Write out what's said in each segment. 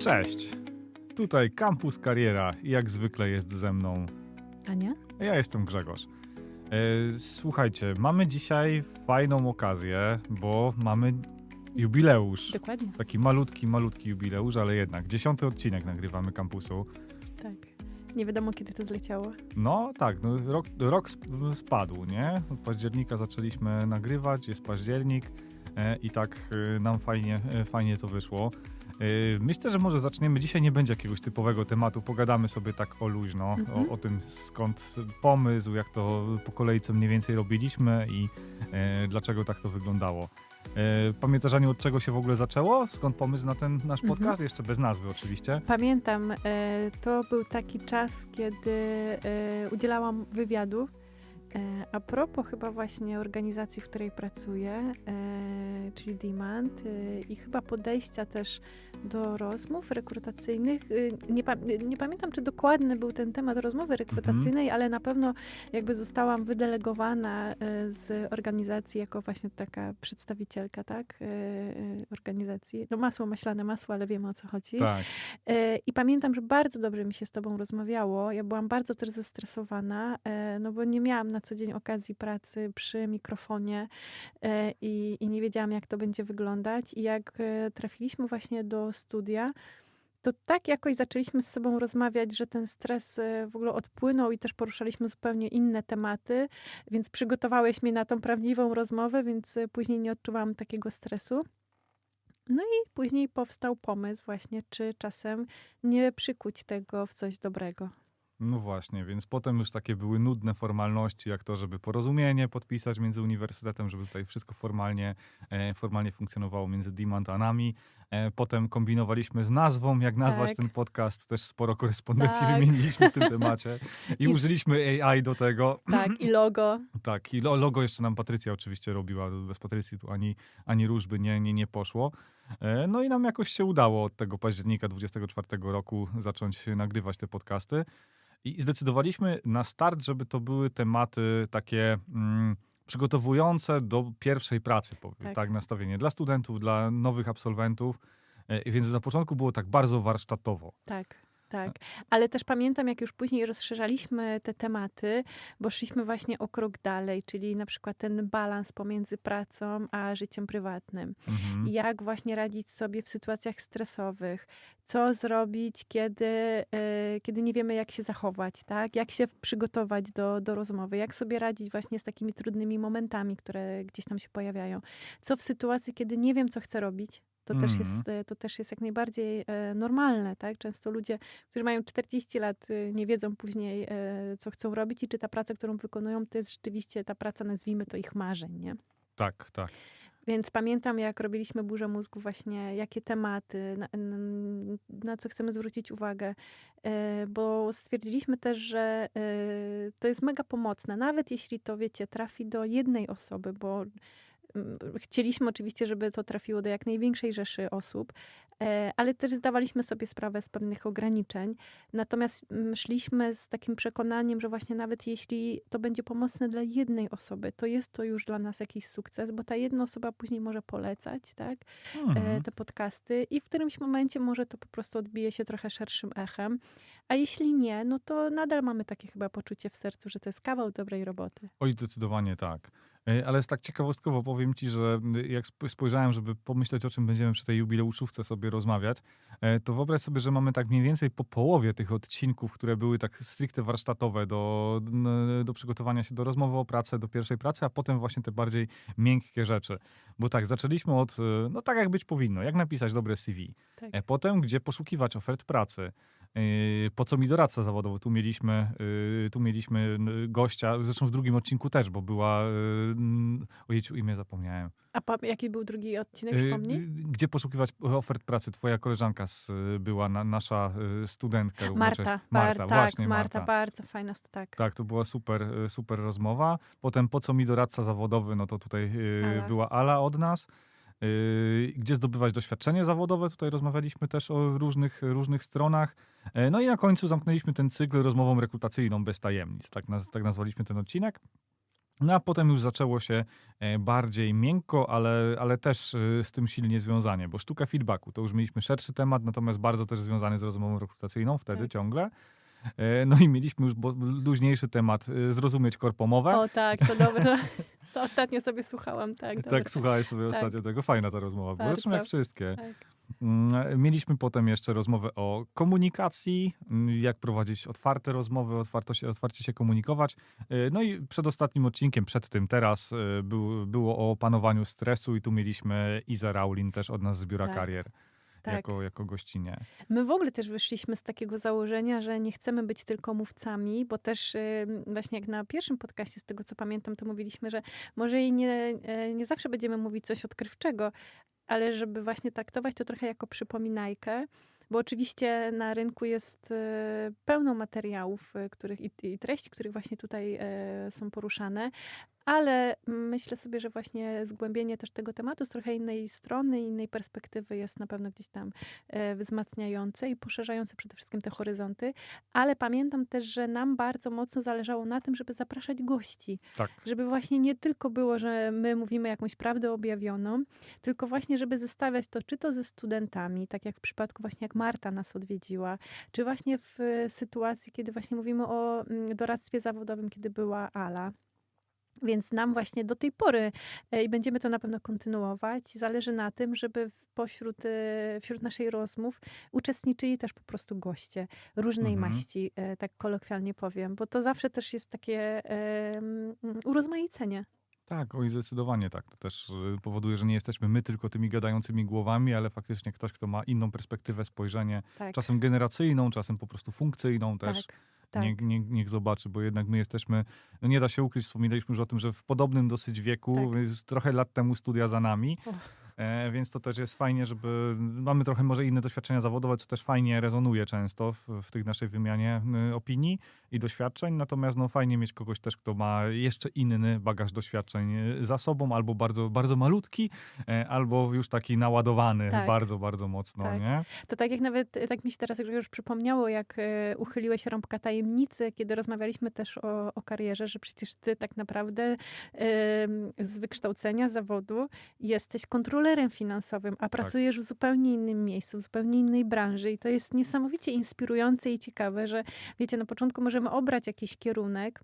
Cześć! Tutaj Campus Kariera i jak zwykle jest ze mną. Ania? Ja jestem Grzegorz. E, Słuchajcie, mamy dzisiaj fajną okazję, bo mamy jubileusz. Dokładnie, Taki malutki, malutki jubileusz, ale jednak. Dziesiąty odcinek nagrywamy kampusu. tak. Nie wiadomo, kiedy to zleciało. No tak, no, rok, rok sp- spadł, nie? Od października zaczęliśmy nagrywać, jest październik e, i tak e, nam fajnie, e, fajnie to wyszło. E, myślę, że może zaczniemy. Dzisiaj nie będzie jakiegoś typowego tematu, pogadamy sobie tak o luźno, Mhm. o, o tym skąd pomysł, jak to po kolei co mniej więcej robiliśmy i e, dlaczego tak to wyglądało. E, pamiętasz, Aniu, od czego się w ogóle zaczęło? Skąd pomysł na ten nasz Mhm. podcast? Jeszcze bez nazwy oczywiście. Pamiętam, e, to był taki czas, kiedy e, udzielałam wywiadu a propos chyba właśnie organizacji, w której pracuję, e, czyli Demand e, i chyba podejścia też do rozmów rekrutacyjnych. E, nie, nie pamiętam, czy dokładny był ten temat rozmowy rekrutacyjnej, ale na pewno jakby zostałam wydelegowana e, z organizacji jako właśnie taka przedstawicielka, tak, e, e, organizacji. No masło maślane masło, ale wiemy o co chodzi. Tak. E, I pamiętam, że bardzo dobrze mi się z tobą rozmawiało. Ja byłam bardzo też zestresowana, e, no bo nie miałam na co dzień okazji pracy przy mikrofonie e, i, i nie wiedziałam, jak to będzie wyglądać. I jak e, trafiliśmy właśnie do studia, to tak jakoś zaczęliśmy z sobą rozmawiać, że ten stres e, w ogóle odpłynął i też poruszaliśmy zupełnie inne tematy, więc przygotowałeś mnie na tą prawdziwą rozmowę, więc później nie odczuwałam takiego stresu. No i później powstał pomysł właśnie, czy czasem nie przykuć tego w coś dobrego. No właśnie, więc potem już takie były nudne formalności, jak to, żeby porozumienie podpisać między uniwersytetem, żeby tutaj wszystko formalnie, e, formalnie funkcjonowało między Demand a nami. E, potem kombinowaliśmy z nazwą, jak nazwać Tak. ten podcast. Też sporo korespondencji Tak. wymieniliśmy w tym temacie. I, I użyliśmy AI do tego. Tak, i logo. Tak, i lo- logo jeszcze nam Patrycja oczywiście robiła. Bez Patrycji tu ani, ani różby nie, nie, nie poszło. E, No i nam jakoś się udało od tego października 24 roku zacząć nagrywać te podcasty. I zdecydowaliśmy na start, żeby to były tematy takie mm, przygotowujące do pierwszej pracy, powie- tak. Tak. nastawienie dla studentów, dla nowych absolwentów. E, Więc na początku było tak bardzo warsztatowo. Tak. Tak, ale też pamiętam, jak już później rozszerzaliśmy te tematy, bo szliśmy właśnie o krok dalej, czyli na przykład ten balans pomiędzy pracą a życiem prywatnym. Mhm. jak właśnie radzić sobie w sytuacjach stresowych, co zrobić, kiedy, e, kiedy nie wiemy, jak się zachować, tak? jak się przygotować do, do rozmowy, jak sobie radzić właśnie z takimi trudnymi momentami, które gdzieś tam się pojawiają. Co w sytuacji, kiedy nie wiem, co chcę robić. To, też Mhm. jest, e, to też jest jak najbardziej e, normalne, tak? Często ludzie, którzy mają 40 lat, e, nie wiedzą później, e, co chcą robić i czy ta praca, którą wykonują, to jest rzeczywiście ta praca, nazwijmy to ich marzeń, nie? Tak, tak. Więc pamiętam, jak robiliśmy burzę mózgu, właśnie jakie tematy, na, na co chcemy zwrócić uwagę, e, bo stwierdziliśmy też, że to jest mega pomocne, nawet jeśli to, wiecie, trafi do jednej osoby, bo mm, chcieliśmy oczywiście, żeby to trafiło do jak największej rzeszy osób, e, ale też zdawaliśmy sobie sprawę z pewnych ograniczeń. Natomiast szliśmy z takim przekonaniem, że właśnie nawet jeśli to będzie pomocne dla jednej osoby, to jest to już dla nas jakiś sukces, bo ta jedna osoba później może polecać, tak, e, Mhm. te podcasty i w którymś momencie może to po prostu odbije się trochę szerszym echem. A jeśli nie, no to nadal mamy takie chyba poczucie w sercu, że to jest kawał dobrej roboty. Oj, zdecydowanie tak. E, Ale tak ciekawostkowo powiem ci, że jak sp- spojrzałem, żeby pomyśleć, o czym będziemy przy tej jubileuszówce sobie rozmawiać, e, to wyobraź sobie, że mamy tak mniej więcej po połowie tych odcinków, które były tak stricte warsztatowe do, do przygotowania się do rozmowy o pracę, do pierwszej pracy, a potem właśnie te bardziej miękkie rzeczy. Bo tak, zaczęliśmy od, y, no tak jak być powinno, jak napisać dobre CV. Tak. E, Potem, gdzie poszukiwać ofert pracy. Yy, Po co mi doradca zawodowy? Tu mieliśmy, yy, tu mieliśmy n- gościa, zresztą w drugim odcinku też, bo była. Yy, ojejciu, imię zapomniałem. A pa- jaki był drugi odcinek, Yy, przypomnij? Gdzie poszukiwać ofert pracy? Twoja koleżanka z, była, na, nasza yy, studentka. Marta, Marta, Marta, właśnie tak, Marta, Marta. bardzo fajna, tak. Tak, to była super, yy, super rozmowa. Potem po co mi doradca zawodowy? No to tutaj yy, Ala. była Ala od nas. Yy, Gdzie zdobywać doświadczenie zawodowe? Tutaj rozmawialiśmy też o różnych, różnych stronach. E, No i na końcu zamknęliśmy ten cykl rozmową rekrutacyjną bez tajemnic. Tak, naz, tak nazwaliśmy ten odcinek. No a potem już zaczęło się e, bardziej miękko, ale, ale też e, z tym silnie związanie, bo sztuka feedbacku to już mieliśmy szerszy temat, natomiast bardzo też związany z rozmową rekrutacyjną wtedy Tak. ciągle. No i mieliśmy już luźniejszy temat, zrozumieć korpomowę. O tak, to dobre. To ostatnio sobie słuchałam, tak. dobre. Tak, słuchałeś sobie Tak. ostatnio tego. Fajna ta rozmowa była. Zresztą jak wszystkie. Tak. Mm, Mieliśmy potem jeszcze rozmowę o komunikacji, mm, jak prowadzić otwarte rozmowy, otwarto się, otwarcie się komunikować. E, No i przed ostatnim odcinkiem, przed tym teraz, e, był, było o opanowaniu stresu i tu mieliśmy Izę Raulin też od nas z Biura Tak. Karier Tak. jako, jako gościnie. My w ogóle też wyszliśmy z takiego założenia, że nie chcemy być tylko mówcami, bo też właśnie jak na pierwszym podcaście, z tego co pamiętam, to mówiliśmy, że może i nie, e, nie zawsze będziemy mówić coś odkrywczego, ale żeby właśnie traktować to trochę jako przypominajkę. Bo oczywiście na rynku jest e, pełno materiałów e, których, i, treści, których właśnie tutaj są poruszane, ale myślę sobie, że właśnie zgłębienie też tego tematu z trochę innej strony, innej perspektywy jest na pewno gdzieś tam e, wzmacniające i poszerzające przede wszystkim te horyzonty. Ale pamiętam też, że nam bardzo mocno zależało na tym, żeby zapraszać gości. Tak. Żeby właśnie nie tylko było, że my mówimy jakąś prawdę objawioną, tylko właśnie, żeby zestawiać to, czy to ze studentami, tak jak w przypadku właśnie jak Marta nas odwiedziła, czy właśnie w e, sytuacji, kiedy właśnie mówimy o mm, doradztwie zawodowym, kiedy była Ala. Więc nam właśnie do tej pory, e, i będziemy to na pewno kontynuować, zależy na tym, żeby pośród e, wśród naszej rozmów uczestniczyli też po prostu goście różnej Mhm. maści, e, tak kolokwialnie powiem, bo to zawsze też jest takie mm, urozmaicenie. Tak, oj, zdecydowanie tak. To też powoduje, że nie jesteśmy my tylko tymi gadającymi głowami, ale faktycznie ktoś, kto ma inną perspektywę, spojrzenie, Tak, czasem generacyjną, czasem po prostu funkcyjną też. tak, tak. Niech, niech, niech zobaczy, bo jednak my jesteśmy, no nie da się ukryć, wspominaliśmy już o tym, że w podobnym dosyć wieku, Tak. trochę lat temu studia za nami. E, więc to też jest fajnie, żeby, mamy trochę może inne doświadczenia zawodowe, co też fajnie rezonuje często w, w tych naszej wymianie opinii i doświadczeń, natomiast no fajnie mieć kogoś też, kto ma jeszcze inny bagaż doświadczeń y, za sobą, albo bardzo, bardzo malutki, e, albo już taki naładowany Tak. bardzo, bardzo mocno, Tak. nie? To tak jak nawet, tak mi się teraz już przypomniało, jak e, uchyliłeś rąbka tajemnicy, kiedy rozmawialiśmy też o, o karierze, że przecież ty tak naprawdę em, z wykształcenia zawodu jesteś kontrolerem finansowym, a pracujesz w zupełnie innym miejscu, w zupełnie innej branży i to jest niesamowicie inspirujące i ciekawe, że wiecie, na początku możemy obrać jakiś kierunek,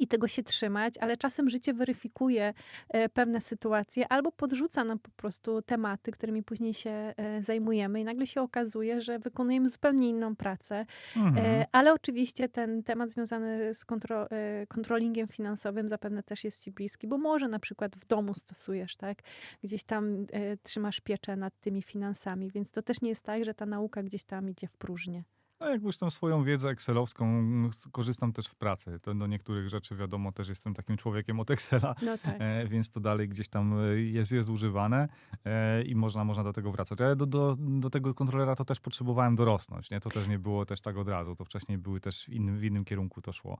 i tego się trzymać, ale czasem życie weryfikuje e, pewne sytuacje albo podrzuca nam po prostu tematy, którymi później się e, zajmujemy i nagle się okazuje, że wykonujemy zupełnie inną pracę. Mhm. E, ale oczywiście ten temat związany z kontro, kontrolingiem finansowym zapewne też jest ci bliski, bo może na przykład w domu stosujesz, tak? Gdzieś tam trzymasz pieczę nad tymi finansami, więc to też nie jest tak, że ta nauka gdzieś tam idzie w próżnię. No jak już tą swoją wiedzę excelowską mm, korzystam też w pracy. To do niektórych rzeczy wiadomo, też jestem takim człowiekiem od Excela, No tak. e, więc to dalej gdzieś tam e, jest, jest używane e, i można, można do tego wracać. Ale do, do, do tego kontrolera to też potrzebowałem dorosnąć, nie? To też nie było też tak od razu, to wcześniej były też w innym, w innym kierunku to szło.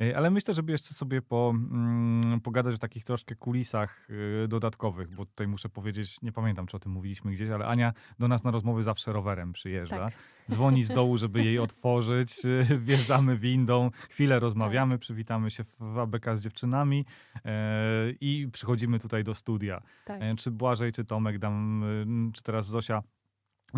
E, Ale myślę, żeby jeszcze sobie po, mm, pogadać o takich troszkę kulisach y, dodatkowych, bo tutaj muszę powiedzieć, nie pamiętam, czy o tym mówiliśmy gdzieś, ale Ania do nas na rozmowy zawsze rowerem przyjeżdża. Tak. Dzwoni z dołu, żeby jej otworzyć, wjeżdżamy windą, chwilę rozmawiamy, przywitamy się w ABK z dziewczynami e, i przychodzimy tutaj do studia. tak. E, Czy Błażej, czy Tomek, dam, y, czy teraz Zosia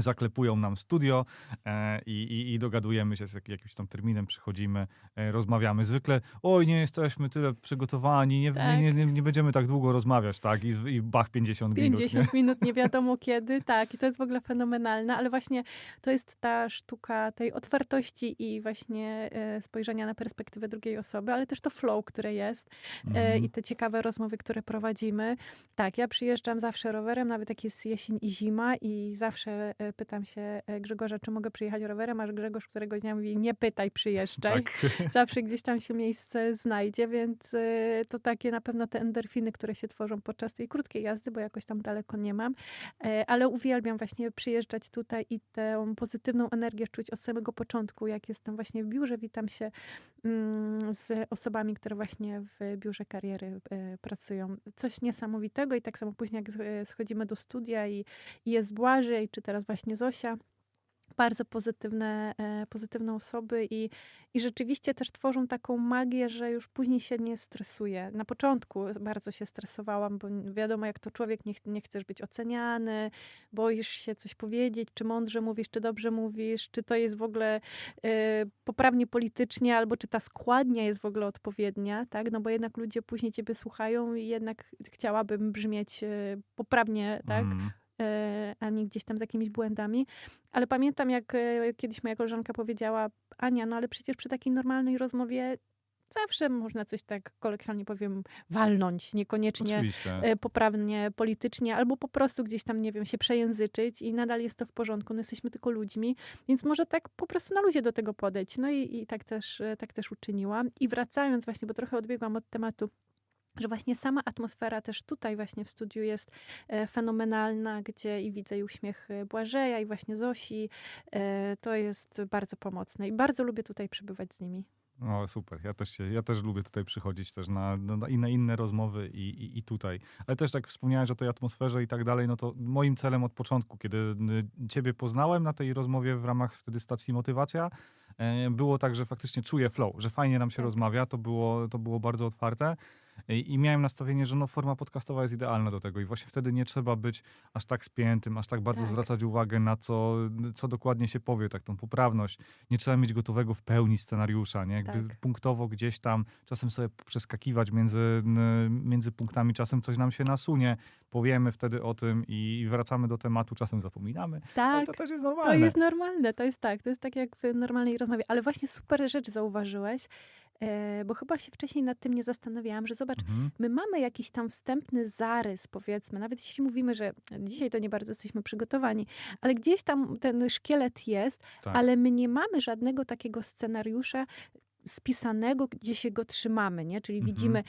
zaklepują nam studio e, i, i, i dogadujemy się z jak, jakimś tam terminem, przychodzimy, e, rozmawiamy. Zwykle, oj, nie jesteśmy tyle przygotowani, nie, Tak. nie, nie, nie będziemy tak długo rozmawiać, tak? I, i bach 50, minut. 50 minut, nie wiadomo kiedy, tak. I to jest w ogóle fenomenalne, ale właśnie to jest ta sztuka tej otwartości i właśnie e, spojrzenia na perspektywę drugiej osoby, ale też to flow, które jest Mhm. i te ciekawe rozmowy, które prowadzimy. Tak, ja przyjeżdżam zawsze rowerem, nawet jak jest jesień i zima i zawsze pytam się e, Grzegorza, czy mogę przyjechać rowerem, aż Grzegorz któregoś dnia mówi, nie pytaj, przyjeżdżaj. Tak. Zawsze gdzieś tam się miejsce znajdzie, więc y, to takie na pewno te endorfiny, które się tworzą podczas tej krótkiej jazdy, bo jakoś tam daleko nie mam. E, Ale uwielbiam właśnie przyjeżdżać tutaj i tę pozytywną energię czuć od samego początku, jak jestem właśnie w biurze. Witam się mm, z osobami, które właśnie w biurze kariery e, pracują. Coś niesamowitego i tak samo później jak e, schodzimy do studia i, i jest Błażej, czy teraz właśnie Zosia, bardzo pozytywne, e, pozytywne osoby i, i rzeczywiście też tworzą taką magię, że już później się nie stresuje. Na początku bardzo się stresowałam, bo wiadomo, jak to człowiek nie, ch- nie chcesz być oceniany, boisz się coś powiedzieć, czy mądrze mówisz, czy dobrze mówisz, czy to jest w ogóle e, poprawnie politycznie, albo czy ta składnia jest w ogóle odpowiednia, tak? No bo jednak ludzie później ciebie słuchają i jednak chciałabym brzmieć e, poprawnie, tak? Mm. E, a nie gdzieś tam z jakimiś błędami. Ale pamiętam, jak e, kiedyś moja koleżanka powiedziała, Ania, no ale przecież przy takiej normalnej rozmowie zawsze można coś tak kolokwialnie powiem walnąć, niekoniecznie Oczywiście. e, poprawnie politycznie, albo po prostu gdzieś tam, nie wiem, się przejęzyczyć i nadal jest to w porządku, no jesteśmy tylko ludźmi, więc może tak po prostu na luzie do tego podejść. No i, i tak, też, tak też uczyniłam. I wracając właśnie, bo trochę odbiegłam od tematu, że właśnie sama atmosfera też tutaj właśnie w studiu jest e, fenomenalna, gdzie i widzę i uśmiech e, Błażeja i właśnie Zosi. E, To jest bardzo pomocne i bardzo lubię tutaj przebywać z nimi. O, super. Ja też, się, ja też lubię tutaj przychodzić też na, na, na inne, rozmowy i, i, i tutaj. Ale też tak wspomniałeś o tej atmosferze i tak dalej, no to moim celem od początku, kiedy y, ciebie poznałem na tej rozmowie w ramach wtedy stacji Motywacja, było tak, że faktycznie czuję flow, że fajnie nam się Tak. rozmawia, to było, to było bardzo otwarte. I, I miałem nastawienie, że no, forma podcastowa jest idealna do tego i właśnie wtedy nie trzeba być aż tak spiętym, aż tak bardzo Tak. zwracać uwagę na co, co dokładnie się powie, tak tą poprawność. Nie trzeba mieć gotowego w pełni scenariusza, nie? Jakby Tak. punktowo gdzieś tam, czasem sobie przeskakiwać między, między punktami, czasem coś nam się nasunie, powiemy wtedy o tym i wracamy do tematu, czasem zapominamy. Ale Tak, to też jest to normalne. jest normalne, to jest tak, to jest tak jak w normalnej rozmowie. Ale właśnie super rzecz zauważyłeś, bo chyba się wcześniej nad tym nie zastanawiałam, że zobacz, Mhm. my mamy jakiś tam wstępny zarys, powiedzmy, nawet jeśli mówimy, że dzisiaj to nie bardzo jesteśmy przygotowani, ale gdzieś tam ten szkielet jest, Tak. ale my nie mamy żadnego takiego scenariusza spisanego, gdzie się go trzymamy, nie? Czyli Mhm. widzimy,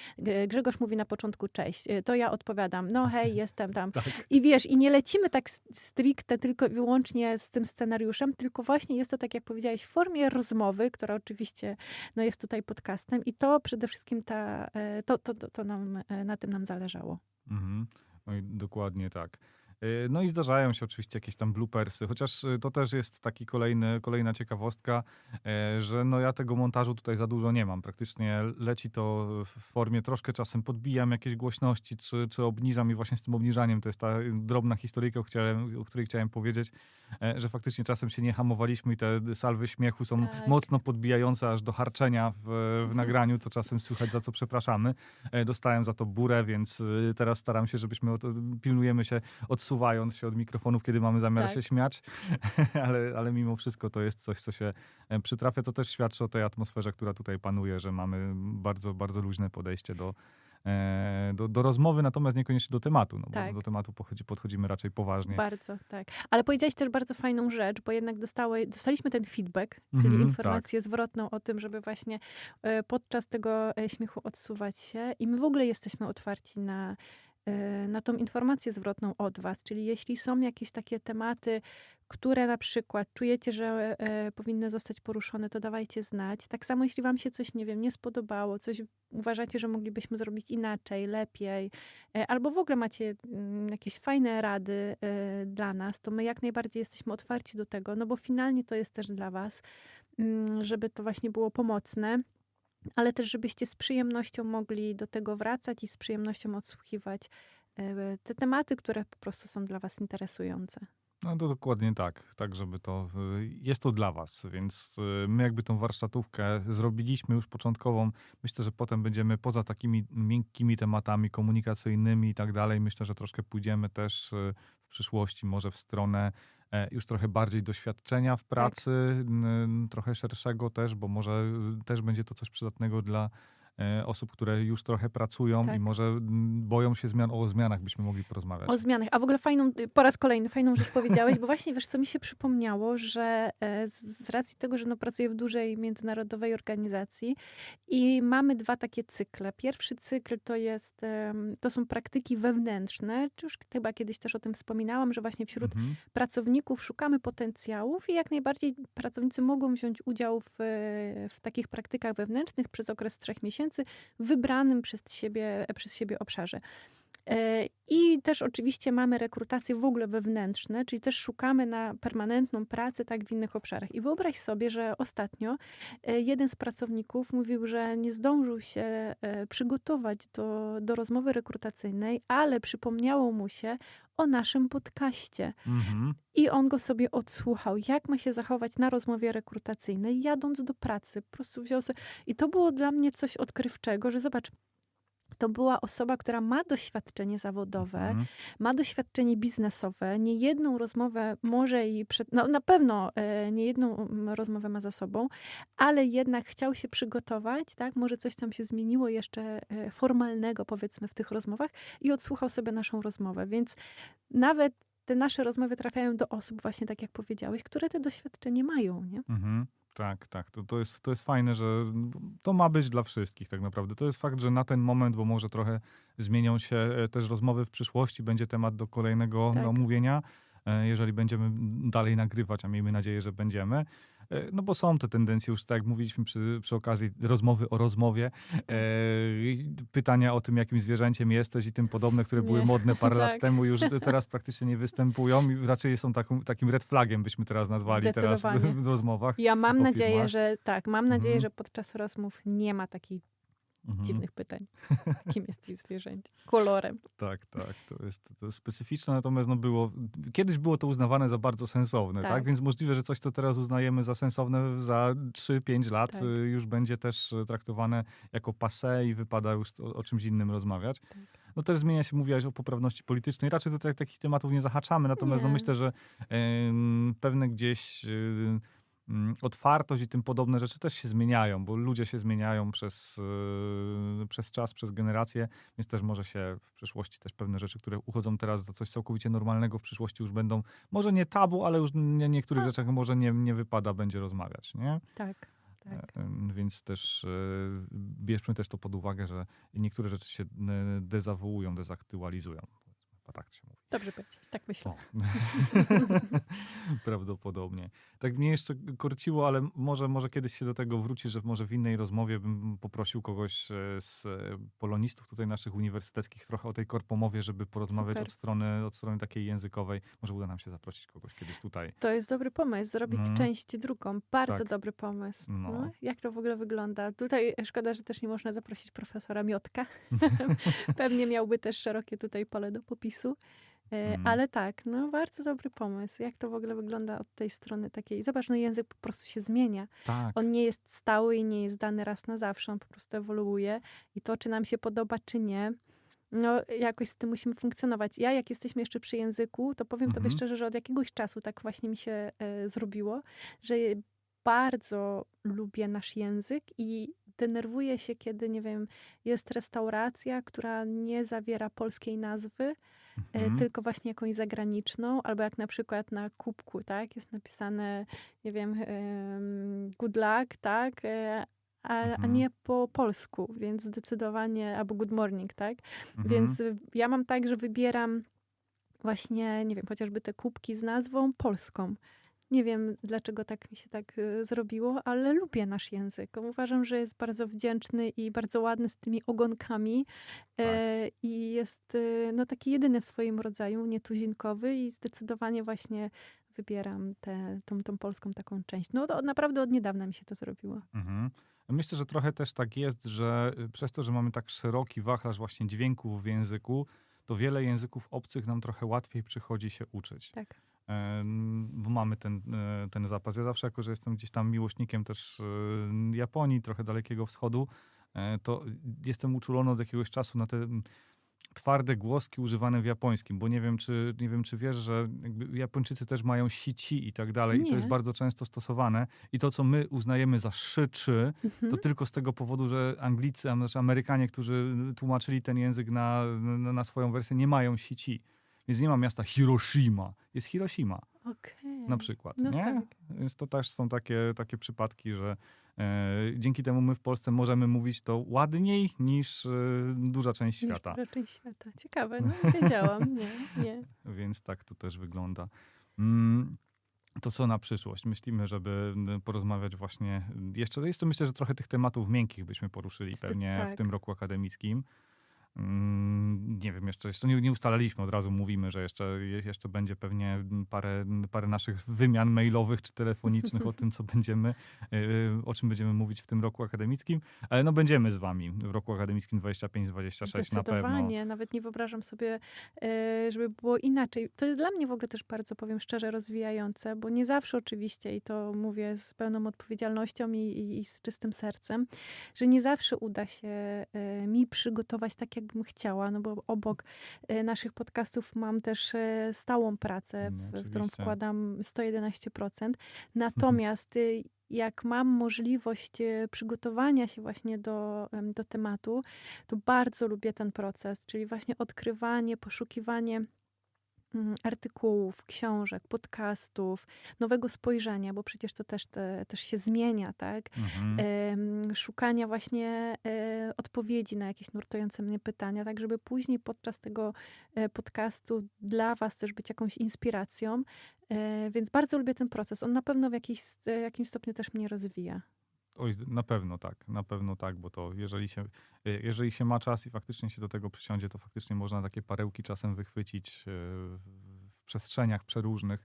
Grzegorz mówi na początku cześć, e, to ja odpowiadam, no hej, jestem tam. Tak. I wiesz, i nie lecimy tak stricte tylko i wyłącznie z tym scenariuszem, tylko właśnie jest to, tak jak powiedziałeś, w formie rozmowy, która oczywiście no, jest tutaj podcastem i to przede wszystkim ta, e, to, to, to, to nam, e, na tym nam zależało. Mhm. No i dokładnie tak. Y, No i zdarzają się oczywiście jakieś tam bloopersy, chociaż y, to też jest taki kolejny, kolejna ciekawostka, e, że no ja tego montażu tutaj za dużo nie mam. Praktycznie leci to w formie, troszkę czasem podbijam jakieś głośności, czy, czy obniżam i właśnie z tym obniżaniem to jest ta drobna historyjka, o, o której chciałem powiedzieć, e, że faktycznie czasem się nie hamowaliśmy i te salwy śmiechu są Tak. mocno podbijające aż do harczenia w, w nagraniu, co czasem słychać, za co przepraszamy. E, Dostałem za to burę, więc y, teraz staram się, żebyśmy od, pilnujemy się, odsuwając się od mikrofonów, kiedy mamy zamiar Tak. się śmiać, ale, ale mimo wszystko to jest coś, co się e, przytrafia. To też świadczy o tej atmosferze, która tutaj panuje, że mamy bardzo, bardzo luźne podejście do, e, do, do rozmowy, natomiast niekoniecznie do tematu, no bo Tak. do tematu pochodzi, podchodzimy raczej poważnie. Bardzo, tak. Ale powiedziałeś też bardzo fajną rzecz, bo jednak dostały, dostaliśmy ten feedback, czyli Mhm, informację zwrotną o tym, żeby właśnie e, podczas tego śmiechu odsuwać się i my w ogóle jesteśmy otwarci na, na tą informację zwrotną od was, czyli jeśli są jakieś takie tematy, które na przykład czujecie, że e, powinny zostać poruszone, to dawajcie znać. Tak samo jeśli wam się coś, nie wiem, nie spodobało, coś uważacie, że moglibyśmy zrobić inaczej, lepiej, e, albo w ogóle macie mm, jakieś fajne rady e, dla nas, to my jak najbardziej jesteśmy otwarci do tego, no bo finalnie to jest też dla was, mm, żeby to właśnie było pomocne. Ale też, żebyście z przyjemnością mogli do tego wracać i z przyjemnością odsłuchiwać e, te tematy, które po prostu są dla Was interesujące. No to dokładnie tak, tak żeby to, y, jest to dla was, więc y, my jakby tą warsztatówkę zrobiliśmy już początkową, myślę, że potem będziemy poza takimi miękkimi tematami komunikacyjnymi i tak dalej, myślę, że troszkę pójdziemy też w przyszłości może w stronę e, już trochę bardziej doświadczenia w pracy, n- trochę szerszego też, bo może y, też będzie to coś przydatnego dla e, osób, które już trochę pracują Tak. i może boją się zmian, o zmianach byśmy mogli porozmawiać. O zmianach. A w ogóle fajną, po raz kolejny fajną rzecz powiedziałeś, bo właśnie wiesz, co mi się przypomniało, że e, z racji tego, że no, pracuję w dużej międzynarodowej organizacji i mamy dwa takie cykle. Pierwszy cykl to jest, to są praktyki wewnętrzne, czy już chyba kiedyś też o tym wspominałam, że właśnie wśród Mhm. pracowników szukamy potencjałów i jak najbardziej pracownicy mogą wziąć udział w, w takich praktykach wewnętrznych przez okres trzech miesięcy w wybranym przez siebie, przez siebie obszarze. E, I też oczywiście mamy rekrutacje w ogóle wewnętrzne, czyli też szukamy na permanentną pracę tak w innych obszarach. I wyobraź sobie, że ostatnio e, jeden z pracowników mówił, że nie zdążył się e, przygotować do, do rozmowy rekrutacyjnej, ale przypomniało mu się o naszym podcaście. Mhm. I on go sobie odsłuchał, jak ma się zachować na rozmowie rekrutacyjnej, jadąc do pracy. Po prostu wziął sobie. I to było dla mnie coś odkrywczego, że zobacz, to była osoba, która ma doświadczenie zawodowe, Mhm. ma doświadczenie biznesowe, nie jedną rozmowę może i przed, no na pewno e, nie jedną mm, rozmowę ma za sobą, ale jednak chciał się przygotować, tak? Może coś tam się zmieniło jeszcze e, formalnego, powiedzmy, w tych rozmowach i odsłuchał sobie naszą rozmowę. Więc nawet te nasze rozmowy trafiają do osób, właśnie tak jak powiedziałeś, które te doświadczenie mają, nie? Mhm. Tak, tak. To, to, jest, to jest fajne, że to ma być dla wszystkich tak naprawdę. To jest fakt, że na ten moment, bo może trochę zmienią się e, też rozmowy w przyszłości, będzie temat do kolejnego Tak. omówienia, e, jeżeli będziemy dalej nagrywać, a miejmy nadzieję, że będziemy. E, No bo są te tendencje już, tak jak mówiliśmy przy, przy okazji rozmowy o rozmowie, e, pytania o tym, jakim zwierzęciem jesteś i tym podobne, które były Nie. modne parę lat Tak. temu, już teraz praktycznie nie występują i raczej są taką, takim red flagiem, byśmy teraz nazwali teraz w rozmowach. Ja mam nadzieję, że tak, mam nadzieję, Mhm. że podczas rozmów nie ma takich Mhm. dziwnych pytań. Kim jesteś zwierzęciem? Kolorem. Tak, tak, to jest, to jest specyficzne, natomiast no było, kiedyś było to uznawane za bardzo sensowne, tak. Tak. Więc możliwe, że coś, co teraz uznajemy za sensowne za 3-5 lat Tak. y, już będzie też y, traktowane jako passé i wypada już o, o czymś innym rozmawiać. Tak. No też zmienia się, mówiłaś o poprawności politycznej. Raczej tutaj takich tematów nie zahaczamy, natomiast no Nie. myślę, że em, pewne gdzieś y, otwartość i tym podobne rzeczy też się zmieniają, bo ludzie się zmieniają przez, y, przez czas, przez generacje, więc też może się w przyszłości też pewne rzeczy, które uchodzą teraz za coś całkowicie normalnego, w przyszłości już będą, może nie tabu, ale już nie, niektórych A. rzeczach może nie, nie wypada będzie rozmawiać, nie? Tak, tak. E, Więc też e, bierzmy też to pod uwagę, że niektóre rzeczy się e, dezawuują, dezaktualizują. Chyba tak się mówi. Dobrze powiedziałeś, tak myślę. Prawdopodobnie. Tak mnie jeszcze korciło, ale może, może kiedyś się do tego wróci, że może w innej rozmowie bym poprosił kogoś e, z e, polonistów tutaj naszych uniwersyteckich trochę o tej korpomowie, żeby porozmawiać Super. od strony, od strony takiej językowej. Może uda nam się zaprosić kogoś kiedyś tutaj. To jest dobry pomysł, zrobić Mhm. część drugą. Bardzo Tak. dobry pomysł. No. No. jak to w ogóle wygląda? Tutaj szkoda, że też nie można zaprosić profesora Miotka. Pewnie miałby też szerokie tutaj pole do popisu. E, Mm. Ale tak, no bardzo dobry pomysł. Jak to w ogóle wygląda od tej strony takiej? Zobacz, no język po prostu się zmienia. Tak. On nie jest stały i nie jest dany raz na zawsze, on po prostu ewoluuje i to, czy nam się podoba, czy nie, no jakoś z tym musimy funkcjonować. Ja, jak jesteśmy jeszcze przy języku, to powiem tobie Mhm. szczerze, że od jakiegoś czasu tak właśnie mi się e, zrobiło, że bardzo lubię nasz język i denerwuję się, kiedy, nie wiem, jest restauracja, która nie zawiera polskiej nazwy, Mhm. tylko właśnie jakąś zagraniczną, albo jak na przykład na kubku, tak, jest napisane, nie wiem, em, good luck, tak, e, a, a Mhm. nie po polsku, więc zdecydowanie, albo good morning, tak, Mhm. więc ja mam tak, że wybieram właśnie, nie wiem, chociażby te kubki z nazwą polską. Nie wiem, dlaczego tak mi się tak y, zrobiło, ale lubię nasz język. Uważam, że jest bardzo wdzięczny i bardzo ładny z tymi ogonkami. E, I jest y, no, taki jedyny w swoim rodzaju, nietuzinkowy i zdecydowanie właśnie wybieram tę tą, tą polską taką część. No to naprawdę od niedawna mi się to zrobiło. Mhm. Myślę, że trochę też tak jest, że y, przez to, że mamy tak szeroki wachlarz właśnie dźwięków w języku, to wiele języków obcych nam trochę łatwiej przychodzi się uczyć. Tak. Bo mamy ten, e, ten zapas. Ja zawsze, jako że jestem gdzieś tam miłośnikiem też Japonii, trochę Dalekiego Wschodu, e, to jestem uczulony od jakiegoś czasu na te twarde głoski używane w japońskim, bo nie wiem, czy, nie wiem, czy wiesz, że Japończycy też mają si-ci i tak dalej i to Nie. jest bardzo często stosowane i to, co my uznajemy za szy-czy, Mhm. to tylko z tego powodu, że Anglicy, a znaczy Amerykanie, którzy tłumaczyli ten język na, na, na swoją wersję, nie mają sici. Więc nie ma miasta Hiroshima, jest Hiroshima Okej. na przykład, No nie? tak. Więc to też są takie, takie przypadki, że e, dzięki temu my w Polsce możemy mówić to ładniej niż e, duża część Niż świata. duża część świata. Ciekawe, no nie wiedziałam. Nie, nie. Więc tak to też wygląda. Mm, To co na przyszłość? Myślimy, żeby porozmawiać właśnie jeszcze, jeszcze myślę, że trochę tych tematów miękkich byśmy poruszyli pewnie w tak. tym roku akademickim. Mm, Nie wiem, jeszcze, jeszcze nie, nie ustalaliśmy, od razu mówimy, że jeszcze, je- jeszcze będzie pewnie parę, parę naszych wymian mailowych czy telefonicznych o tym, co będziemy, yy, o czym będziemy mówić w tym roku akademickim, ale no będziemy z wami w roku akademickim 25-26 na pewno. Nawet nie wyobrażam sobie, e, żeby było inaczej. To jest dla mnie w ogóle też bardzo, powiem szczerze, rozwijające, bo nie zawsze oczywiście, i to mówię z pełną odpowiedzialnością i, i, i z czystym sercem, że nie zawsze uda się e, mi przygotować tak, jakbym chciała, no bo obok e, naszych podcastów mam też e, stałą pracę, No, w, w którą wkładam 111%. Natomiast y, jak mam możliwość e, przygotowania się właśnie do, do tematu, to bardzo lubię ten proces, czyli właśnie odkrywanie, poszukiwanie mm, artykułów, książek, podcastów, nowego spojrzenia, bo przecież to też, te, też się zmienia, tak? Mhm. Szukania właśnie e, odpowiedzi na jakieś nurtujące mnie pytania, tak żeby później podczas tego e, podcastu dla was też być jakąś inspiracją. E, więc bardzo lubię ten proces. On na pewno w jakiś, e, jakimś stopniu też mnie rozwija. Oj, na pewno tak, na pewno tak, bo to jeżeli się, jeżeli się ma czas i faktycznie się do tego przysiądzie, to faktycznie można takie parełki czasem wychwycić w przestrzeniach przeróżnych,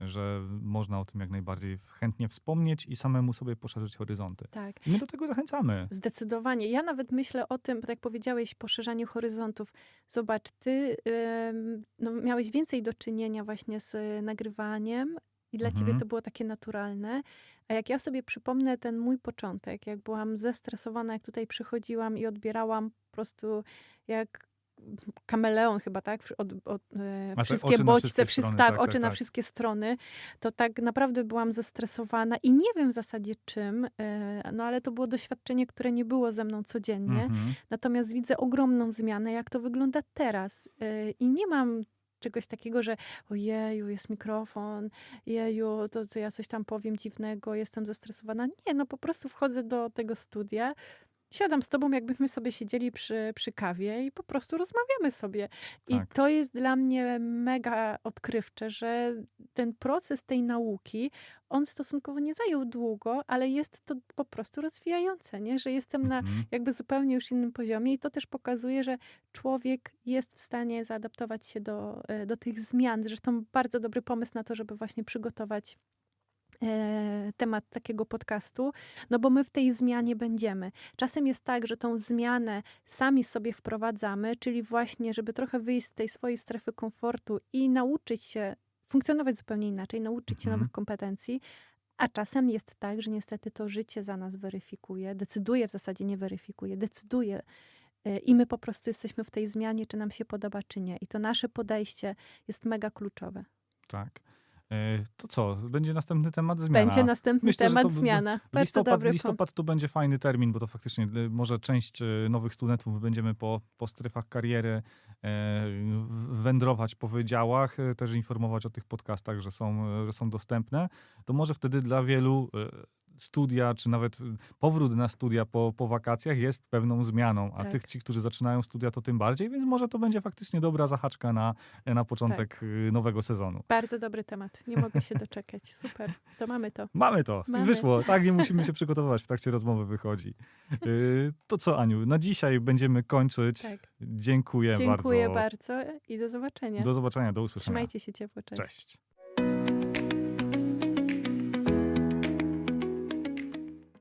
że można o tym jak najbardziej chętnie wspomnieć i samemu sobie poszerzyć horyzonty. Tak. I my do tego zachęcamy. Zdecydowanie. Ja nawet myślę o tym, tak jak powiedziałeś, poszerzanie horyzontów. Zobacz, ty em, no, miałeś więcej do czynienia właśnie z e, nagrywaniem i dla ciebie Mhm. to było takie naturalne. A jak ja sobie przypomnę ten mój początek, jak byłam zestresowana, jak tutaj przychodziłam i odbierałam po prostu jak kameleon chyba, tak? Od, od, e, wszystkie bodźce, wszystkie strony, tak, tak, oczy tak, na tak. wszystkie strony, to tak naprawdę byłam zestresowana i nie wiem w zasadzie czym, e, no ale to było doświadczenie, które nie było ze mną codziennie. Mhm. Natomiast widzę ogromną zmianę, jak to wygląda teraz. E, I nie mam czegoś takiego, że ojeju, jest mikrofon, jeju, to, to ja coś tam powiem dziwnego, jestem zestresowana. Nie, no po prostu wchodzę do tego studia, siadam z tobą, jakbyśmy sobie siedzieli przy, przy kawie i po prostu rozmawiamy sobie. I Tak. to jest dla mnie mega odkrywcze, że ten proces tej nauki, on stosunkowo nie zajął długo, ale jest to po prostu rozwijające, nie? że jestem na Mhm. jakby zupełnie już innym poziomie i to też pokazuje, że człowiek jest w stanie zaadaptować się do, e, do tych zmian. Zresztą bardzo dobry pomysł na to, żeby właśnie przygotować temat takiego podcastu, no bo my w tej zmianie będziemy. Czasem jest tak, że tą zmianę sami sobie wprowadzamy, czyli właśnie, żeby trochę wyjść z tej swojej strefy komfortu i nauczyć się funkcjonować zupełnie inaczej, nauczyć się Mhm. nowych kompetencji, a czasem jest tak, że niestety to życie za nas weryfikuje, decyduje w zasadzie, nie weryfikuje, decyduje. y, I my po prostu jesteśmy w tej zmianie, czy nam się podoba, czy nie. I to nasze podejście jest mega kluczowe. Tak. E, To co? Będzie następny temat zmiana. Będzie następny Myślę, temat zmiana. Bardzo Listopad, listopad to będzie fajny termin, bo to faktycznie y, może część y, nowych studentów będziemy po, po strefach kariery e, wędrować po wydziałach, e, też informować o tych podcastach, że są, e, że są dostępne. To może wtedy dla wielu e, studia, czy nawet y, powrót na studia po, po wakacjach jest pewną zmianą, a Tak. tych, ci, którzy zaczynają studia, to tym bardziej, więc może to będzie faktycznie dobra zahaczka na, na początek Tak. y, nowego sezonu. Bardzo dobry temat. Nie mogę się doczekać. Super. To mamy to. Mamy to. Mamy. Wyszło. Tak, nie musimy się przygotowywać. W trakcie rozmowy wychodzi. Yy, to co, Aniu? Na dzisiaj będziemy kończyć. Tak. Dziękuję, Dziękuję bardzo. bardzo i do zobaczenia. Do zobaczenia, do usłyszenia. Trzymajcie się ciepło. Cześć. Cześć.